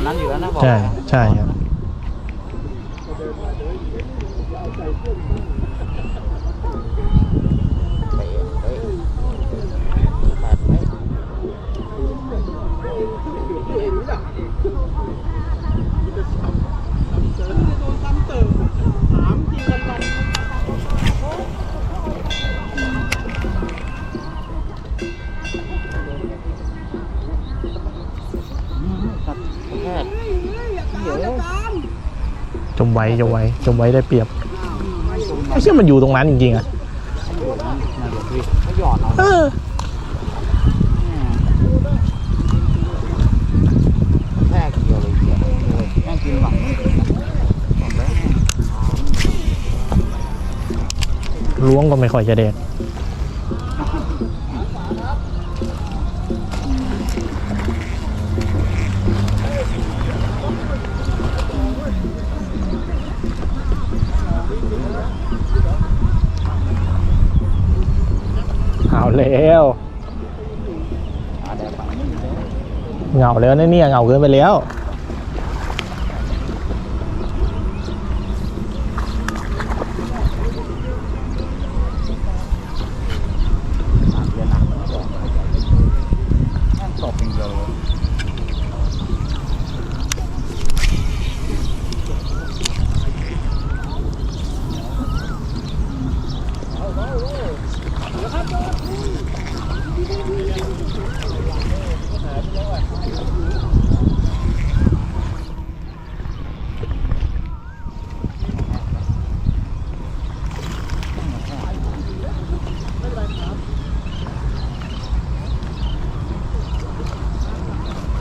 ณนั้นอยู่แล้วนะบอกใช่ใช่ครับ ตัดแค่เดี๋ยวจมไว้จมไว้จมไว้ได้เปรียบไอ้เชี่ยมันอยู่ตรงนั้นจริงๆอะน่าจะพี่เขาหยอดเอาเออแค่เกี่ยวเลยเกี่ยวเลยแม่งกินหวังบอกแล้วล้วงก็ไม่ค่อยจะเด็ด เหงาแล้วนะเนี่ยเหงาเกินไปแล้ว หนักเยอะหนักแม่งตกเป็นเดียวเลย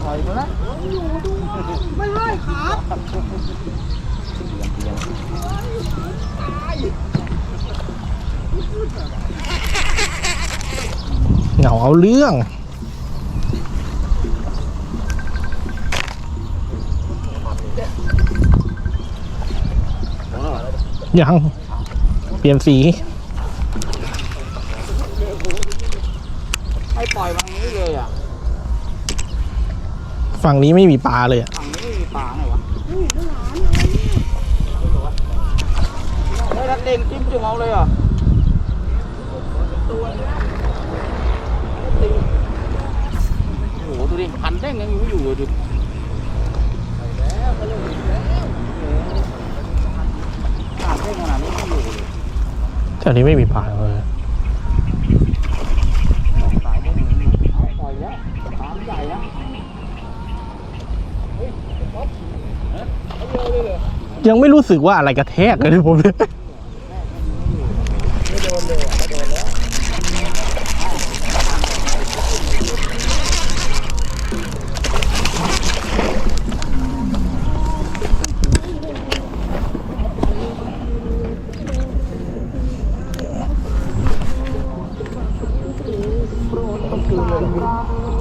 ปล่อยกูนะ ไม่ให้ครับ เหงาเอาเรื่อง ยัง เปลี่ยนสีให้ปล่อยฝั่งนี้เลยอะ ฝั่งนี้ไม่มีปลาเลยอะฝั่งนี้ไม่มีปลาไงวะเฮ้ยรัดเด้งจิ้มจุ่มเอาเลยเหรอะโอ้โดูดิพันเด้งยังอยู่อยู่เลยดูขาดเด้งขนาดนี้ไม่อยู่เลยแถวนี้ไม่มีปลาเลยสายเด้งยังอยู่เอาปล่อยแล้วปลาใหญ่แล้วยังไม่รู้สึกว่าอะไรกระแทกเลยผมเลย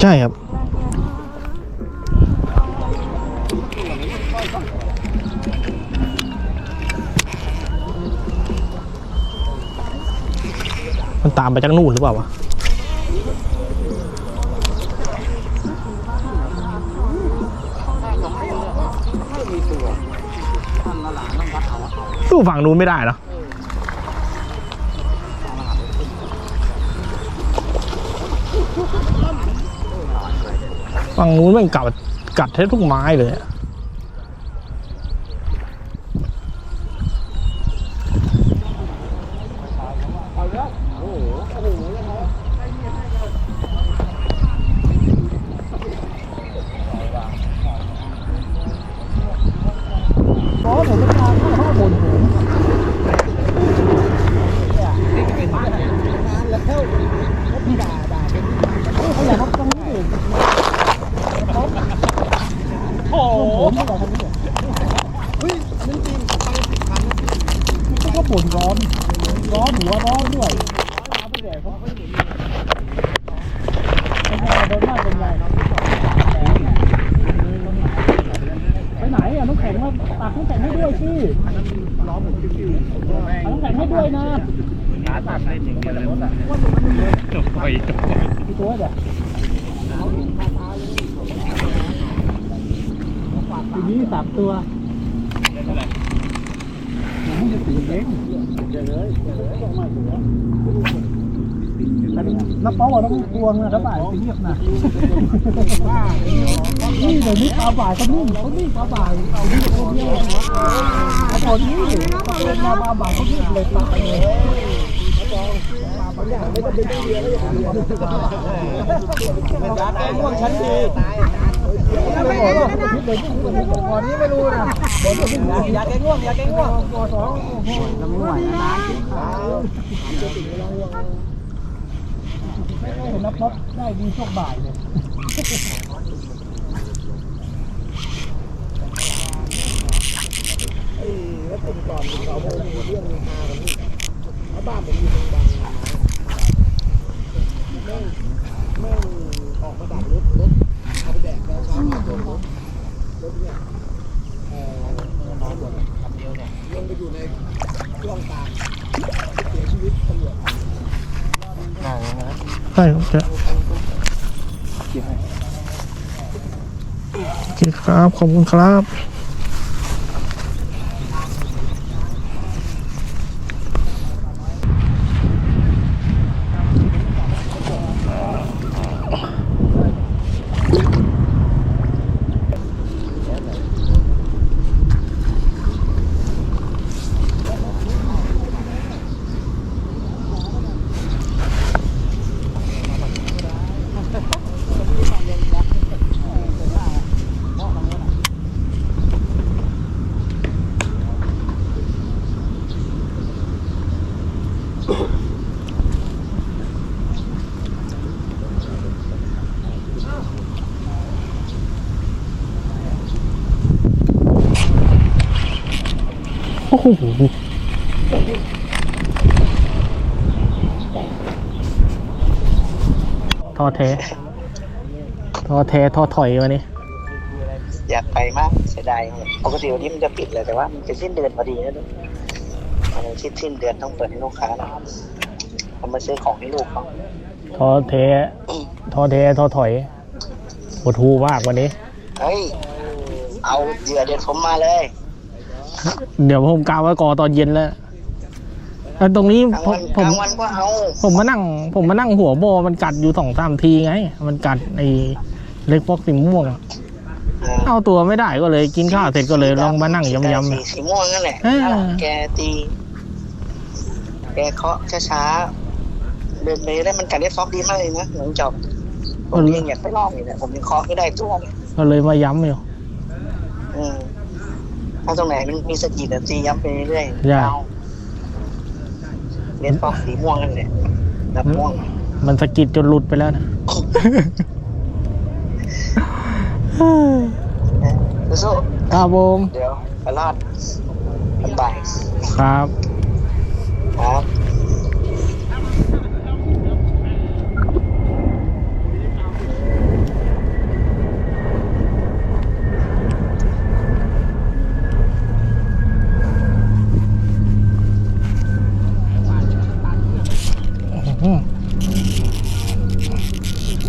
ช่ครับ มันตามไปจากนู่นหรือเปล่าวะตู้ฝั่งนู้นไม่ได้เนอะ ฝั่งนู้นมันกัดกัดแทบทุกไม้เลยอะเอาแล้วโอ้โหโอ้โหยังไง อ๋อผมเป็นการข้าวบนผมแล้วแล้วพี่ด่าด่าเป็นเขาอยากรับตรงนี้โอ้โหผมไม่บอกคนนี้เฮ้ยจริงจริงไปสิบพันมันก็บ่นร้อน ร้อนหัวร้อนด้วยร้อนไม่แดดเขาไม่เห็นเป็นไงโดนมากเป็นไงไปไหนอะน้ำแข็งมาตักน้ำแข็งให้ด้วยสิล้อหมุนคิวๆน้ำแข็งให้ด้วยนะ ขาตัดเลยถึงจะรถอะ จบไปจบ กี่ตัวเดี๋ยว ทีนี้สาม ตัวมันจะตีเองเดี๋ยวเลยเดี๋ยวเลยต้องมาตัวแล้วเป้าว่าต้องกลัวนะถ้าบ่ายเงียบนะนี่เดี๋ยวนี้ปลาบ่ายเขานิ่งเขานิ่งปลาบ่ายเอาที่เขาเที่ยวเขาบอกนี่เขาเป็นปลาบ่ายเขานิ่งเลยปลาเลยไม่ต้องเป็นเรือแล้วอย่างนี้ไอ้พว กฉันดีไม่บอกว่าคิดเลยที่คนนี้ก่อนนี้ไม่รู้นะบอกว่าไม่รู้อยากแกง่วงอยากแกง่วงปสองโอ้โหเร ดกแล้วช้างมาตัวรถเนี่ยเออนอนหมดตำยวเนี่ยลงไปอยู่ในกล้องตามเสียชีวิตตำรวจใช่ครับจะโอเคครับ ขอบคุณครับ อ้โหทอแท้ทอแท้ทอถอยวันนี้ อยากไปมากเสียดายปกติวันนี้มันจะปิดเลยแต่ว่ามันจะสิ้นเดือนพอดีนะลูกมันสิ้นสิ้นเดือนต้องเปิดให้ลูกค้าแล้วเอามาซื้อของให้ลูกเขาทอแท้ทอแท้ทอถอยปวดหูมากวันนี้ เฮ้ย เอาเหยื่อเด็ดผมมาเลย เดี๋ยวผมกาวไว้ก่อตอนเย็นแล้วแล้วตรงนี้กลางผมวันผกมลางวันก็เอาผมมานั่ง ผมมานั่งหัวโบมันกัดอยู่สองสามทีไง มันกัดไอ้เล็กฟอกสีม่วงอะเออเอาตัวไม่ได้ก็เลยกินข้าวเสร็จก็เลยลองมานั่งย้ำสีสีม่วงนั่นแหละเออนั่นแหละแกตี แกเคาะช้าๆเดินไปได้มันกัดได้ฟอกดีมากเลยนะหลังจอบผมยังอยากไปลองอยู่เนี่ยผมยังเคาะไม่ได้ตัวเลยๆก็เลยมาย้ำอยู่อืม ถ้าตรงไหนมันมีสกิลแบบตีย้ำไปเรื่อยๆใช่เอาเล่นฟอกสีม่วงนั่นแหละดับม่วงมันสะกิดจนหลุดไปแล้วนะ สู้ครับผมๆเดี๋ยวไปรอดกันบ่ายครับ ครับ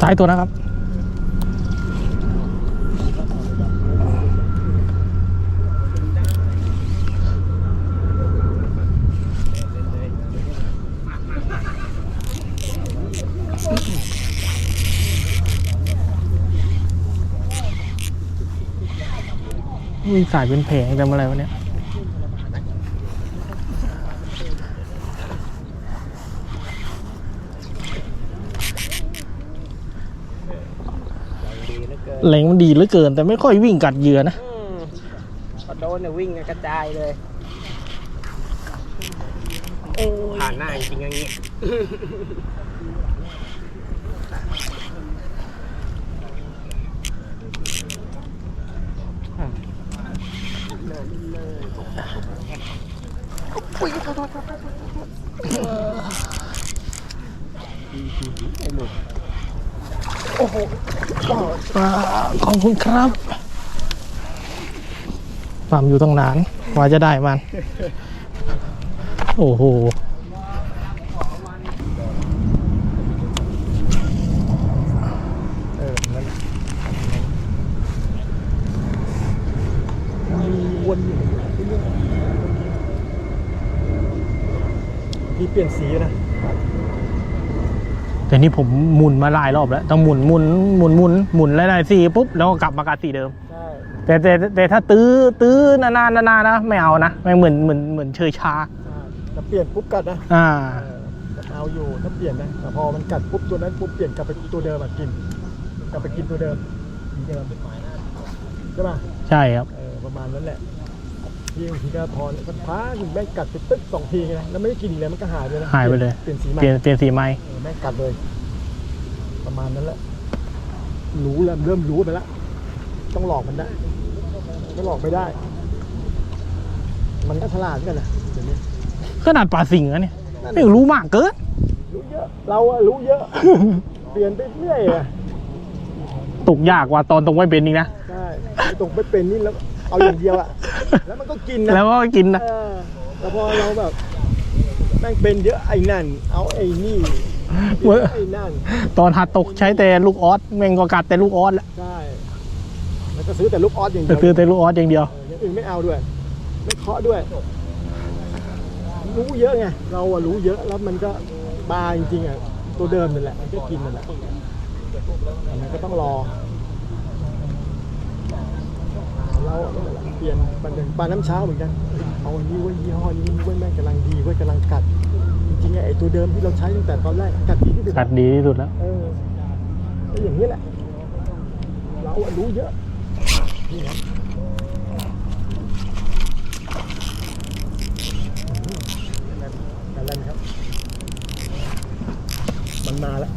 ายตัวนะครับ มีสายเป็นเพลงแต่เมื่อไรวะเนี่ย เหลงมันดีเหลือเกิน แต่ไม่ค่อยวิ่งกัดเหยื่อนะพอโดนเนี่ยวิ่งกระจายเลยผ่านหน้าจริงอย่างนี้อ่ โอ้ขอบคุณครับปั๊มอยู่ตั้งนานกว่าจะได้มัน โอ้โหพี่เปลี่ยนสีนะ แต่นี่ผมหมุนมาหลายรอบแล้ว ต้องหมุนหมุนหมุนหมุนหมุนหลายๆสีปุ๊บแล้วก็กลับมากัดสีเดิม ใช่แต่แต่แต่ถ้าตื้อตื้อนานๆนานๆนะไม่เอานะไม่เหมือนเหมือนเหมือนเชยชา ใช่แต่เปลี่ยนปุ๊บกัดนะอ่า เออแต่เอาอยู่ถ้าเปลี่ยนนะแต่พอมันกัดปุ๊บตัวนั้นปุ๊บเปลี่ยนกลับไปตัวเดิมอะกิน กลับไปกินตัวเดิมสีเดิมใช่ป่ะใช่ครับ เออประมาณนั้นแหละ ที่บางทีก็พอสักพักหนึ่งแม่งกัดไปตึ๊กสองทีไงแล้วไม่ได้กินอีกแล้วมันก็หายไปเลยนะหายไปเลย เปลี่ยนสีใหม่เปลี่ยนเปลี่ยนสีใหม่เออแม่งกัดเลย ประมาณนั้นแหละรู้แล้วเริ่มรู้ไปแล้วต้องหลอกมันได้ไม่หลอกไม่ได้ มันก็ฉลาดเหมือนกันนะเดี๋ยวนี้ขนาดปลาสิงห์อะเนี่ยไม่รู้มากเกินรู้เยอะ เราอะรู้เยอะ เปลี่ยนไปเรื่อยอะตกยากกว่าตอนตรงไม่เป็นอีกนะ ใช่ไม่ตรงไม่เป็นนี่แล้ว เอาอย่างเดียวอะแล้วมันก็กินนะแล้วก็กินนะเออแต่พอเราแบบแม่งเป็นเยอะไอ้นั่น เอาไอ้นี่เหมือนไอ้นั่นตอนหัดตกใช้แต่ลูกออสแม่งก็กัดแต่ลูกออสแล้วใช่แล้วก็ซื้อแต่ลูกออสอย่างเดียวซื้อแต่ลูกออสอย่างเดียว เอออย่างอื่นไม่เอาด้วย ไม่เคาะด้วย รู้เยอะไงเราอะรู้เยอะแล้วมันก็บาจริงๆอะตัวเดิมนั่นแหละมันก็กินนั่นแหละแต่มันก็ต้องรอ เราเปลี่ยนปลาปลาน้ำเช้าเหมือนกันเอาอันนี้เว้ยยี่ห้อนี้เว้ยแม่งกำลังดีเว้ยกำลังกัด จริงๆอะไอ้ตัวเดิมที่เราใช้ตั้งแต่ตอนแรกกัดดีที่สุดกัดดีที่สุดแล้วเออก็อย่างนี้แหละเราอะรู้เยอะนี่ครับกันเล่นครับ มันมาแล้ว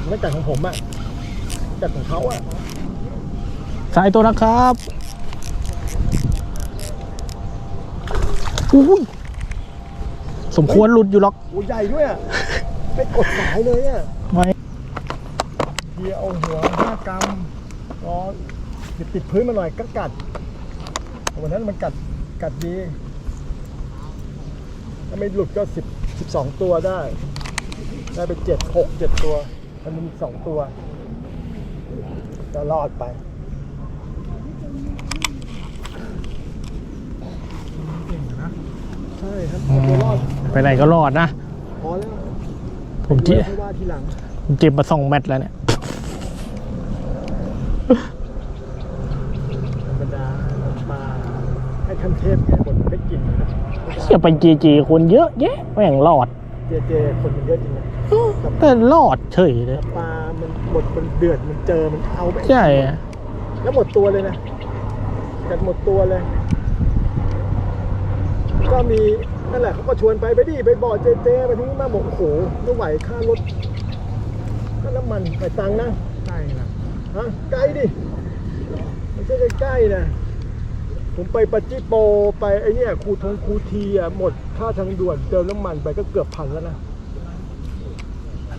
มันไม่กัดของผมอะกัดของเขาอะ สายตัวนะครับอุ้ยสมควรหลุดอยู่หรอกโอ้ใหญ่ด้วยอะไม่กดสายเลยอะไม่เดียวเอาหัวห้ากรัมรอติดติดพื้นมาหน่อยก็กัดวันนั้นมันกัดกัดดีถ้าไม่หลุดก็สิบสิบสองตัวได้ ได้ไปเจ็ดหกเจ็ดตัว มันมีสองตัวก็รอดไป ใช่ครับอืเอาตัวมรอดไปไหนก็รอดนะ พอแล้วผมเจ็บไม่ว่าทีหลังผมเจ็บมาสองแมตช์แล้วเนี่ย ธรรมดามาให้ขั้นเทพแกบนได้กินนะเชี่ยไปเจเจคนเยอะแยะแม่งรอด เจเจคนมันเยอะจริงนะแต่รอดเฉยเลยปลามันหมดมันเดือดมันเจอมันเอาไปใช่แล้วหมดตัวเลยนะกัดหมดตัวเลย ก็มีนั่นแหละเขาก็ชวนไปไปดิไปบ่อเจเจไปที่นี่มาบอกโอ้โหไม่ไหวค่ารถก็น้ำมันไปตังค์นะใกล้นะฮะใกล้ดิไม่ใช่ใกล้ๆนะผมไปปัจจิโปไปไอ้เนี่ยคูทงคูทีอะหมดค่าทางด่วนเติมน้ำมันไปก็เกือบพันแล้วนะ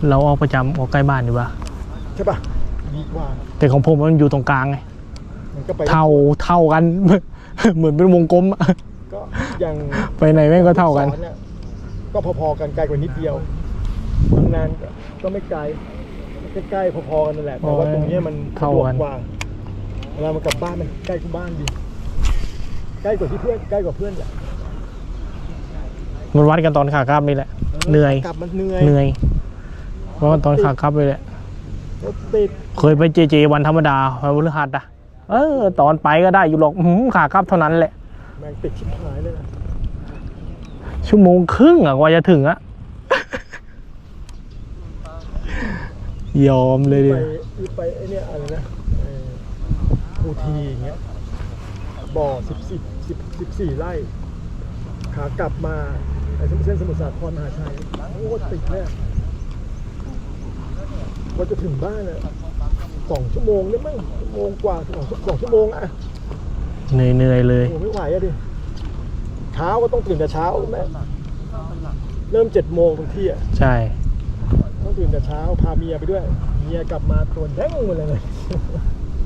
เราเอาประจำออกใกล้บ้านดีกว่าใช่ปะดีกว่าแต่ของผมมันอยู่ตรงกลางไงมันก็ไปเท่าเท่ากัน เหมือนเป็นวงกลมอะก็ อย่างไปไหนแม่งก็เท่ากัน สอเยก็พอๆกันไกลกว่านิดเดียวบางนานก็ก็ไม่ไกลใกล้ๆพอๆกันนั่นแหละแต่ว่าตรงเนี้ยมันสะดวกกว่าเวลามันกลับบ้านมันใกล้กับบ้านดีใกล้กว่าที่เพื่อนใกล้กว่าเพื่อนแหละมันวัดกันตอนขากลับนี่แหละ เหนื่อย กลับมันเหนื่อยเหนื่อยเพราะว่าตอนขากลับเลยแหละ รถติดเคยไปเจเจวันธรรมดาวันพฤหัสอะเออ ตอนไปก็ได้อยู่หรอกอื้อหือขากลับเท่านั้นแหละ แม่งติดชิบหายเลยนะชั่วโมงครึ่งอะกว่าจะถึงอะ ยอมเลยดิไปไปไอ้เนี่ยอะไรนะเอ่อภูทีอย่างเงี้ยบ่อสิบสิบสิบสิบสี่ไร่ ขากลับมาไอ้เส้นสมุทรสาครมหาชัยโอ้ติดเลยอะกว่าจะถึงบ้านอะสองชั่วโมงได้มั้งชั่วโมงกว่าสองสองชั่วโมงอะ เหนื่อยเหนื่อยๆเลย โอ้ไม่ไหวอะดิเช้าก็ต้องตื่นแต่เช้าแม่เริ่มเจ็ดโมงบางที่อะใช่ ต้องตื่นแต่เช้าพาเมียไปด้วย เมียกลับมาตัวแดงหมดเลยเลย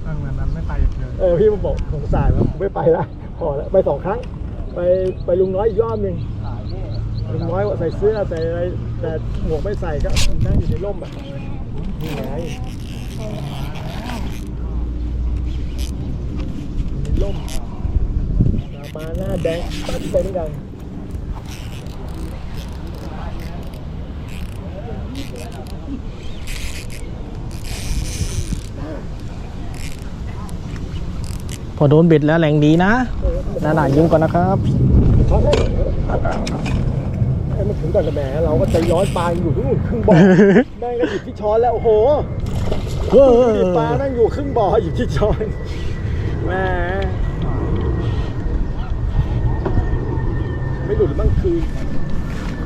ตั้งแต่นั้นไม่ไปอีกเลยเออพี่มาบอกสงสารแล้วไม่ไปละพอแล้วไปสองครั้ง ไปไปลุงน้อยอีกรอบหนึ่งลุงน้อยว่าใส่เสื้อใส่อะไรแต่หมวกไม่ใส่ก็นั่งอยู่ในร่มอะนี่ไง อยู่ในร่มแดงปัดไปเหมือนกันพอโดนเบ็ดแล้วแรงดีนะนาหนายิ้มก่อนนะครับช็อตให้ให้มันถึงก่อนนะแหมเราก็ใจย้อนปลาอยู่ที่นู่นครึ่งบ่อแม่งก็หยิบที่ช้อนแล้วโอ้โหเออดูดิปลาแม่งอยู่ครึ่งบ่อหยิบที่ช้อน แหมไม่หลุดบ้างคืน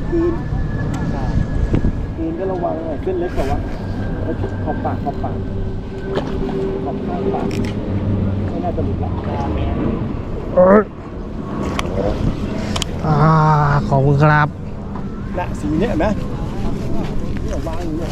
คืน คืนก็ระวังหน่อยเส้นเล็กกว่าแล้วขอบปากขอบปากขอบปากปากไม่น่าจะหลุดหลักอ่าขอบคุณครับนะสีเนี้ยเห็นไหมเนี่ยวางอย่างเนี้ย